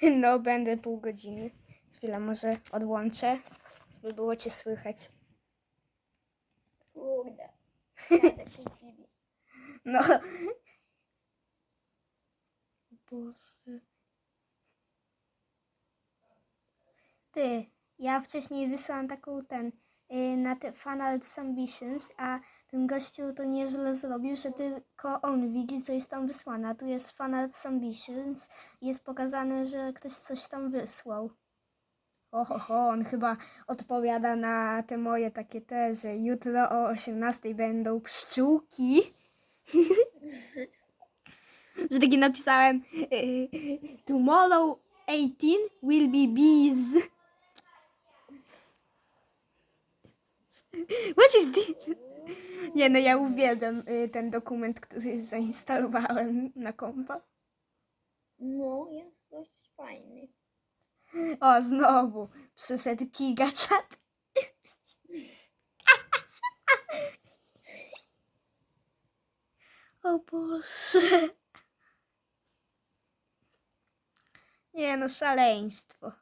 No, będę pół godziny. Chwila, może odłączę, żeby było cię słychać. Kurde. Jadę się dziwi. No. Boże. Ty, ja wcześniej wysłałam taką ten na te Final Ambitions, a ten gościu to nieźle zrobił, że tylko on widzi, co jest tam wysłane. Tu jest Final Ambitions jest pokazane, że ktoś coś tam wysłał. Oho, ho, on chyba odpowiada na te moje takie te, że jutro o 18 będą pszczółki. że taki napisałem y, Tomorrow 18 will be bees. What is this? Nie no, ja uwielbiam y, ten dokument, który zainstalowałem na kompa. No, jest dość fajny. O, znowu przyszedł gigachat. O Boże. Nie no, szaleństwo.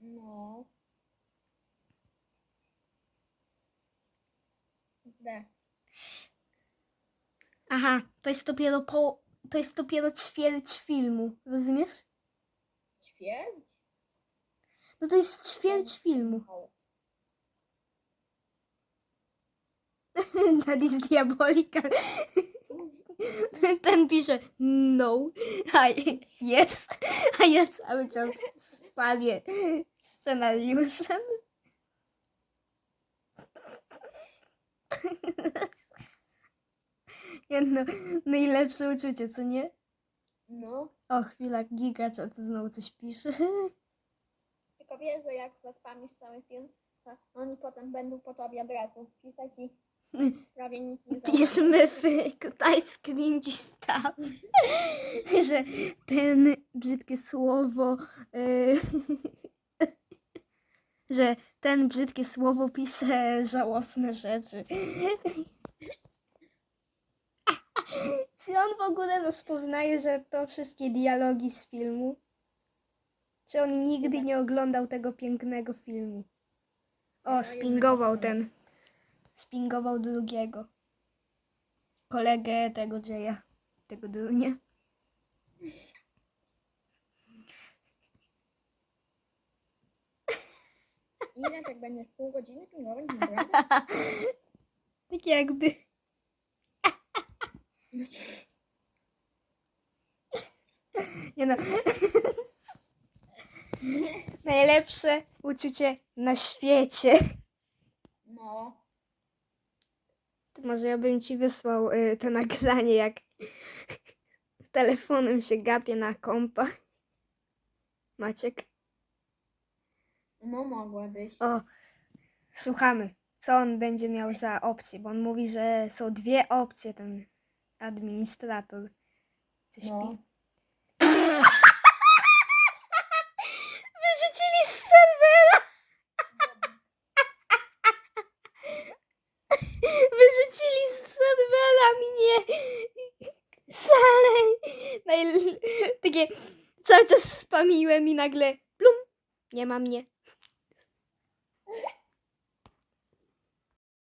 No. Aha, to jest dopiero po... To jest dopiero ćwierć filmu, rozumiesz? Ćwierć? No to jest ćwierć filmu. That is diabolical. Ten pisze no, a jest, a ja cały czas spamię scenariuszem. Jedno najlepsze uczucie, co nie? No. O, chwila, gigachat znowu coś pisze. Tylko wiesz, że jak zaspamisz cały film, to oni potem będą po tobie od razu pisać i prawie nic nie zrobią. Piszmy w TypeScript staw, że ten brzydkie słowo, y, że ten brzydkie słowo pisze żałosne rzeczy. Czy on w ogóle rozpoznaje, że to wszystkie dialogi z filmu? Czy on nigdy nie oglądał tego pięknego filmu? O, spingował ten. Spingował drugiego. Kolegę tego Jaya. Tego dunia. Ile tak będziesz pół godziny pingować? Naprawdę? Tak jakby. Nie no. Najlepsze uczucie na świecie. No. To może ja bym ci wysłał y, to nagranie, jak telefonem się gapię na kompa. Maciek. No mogłabyś. O, słuchamy. Co on będzie miał za opcje? Bo on mówi, że są dwie opcje, ten administrator. Coś No. pi- Wyrzucili z serwera! Wyrzucili z serwera mnie! Szalej! Najl- takie cały czas spamiłem i nagle plum! Nie ma mnie.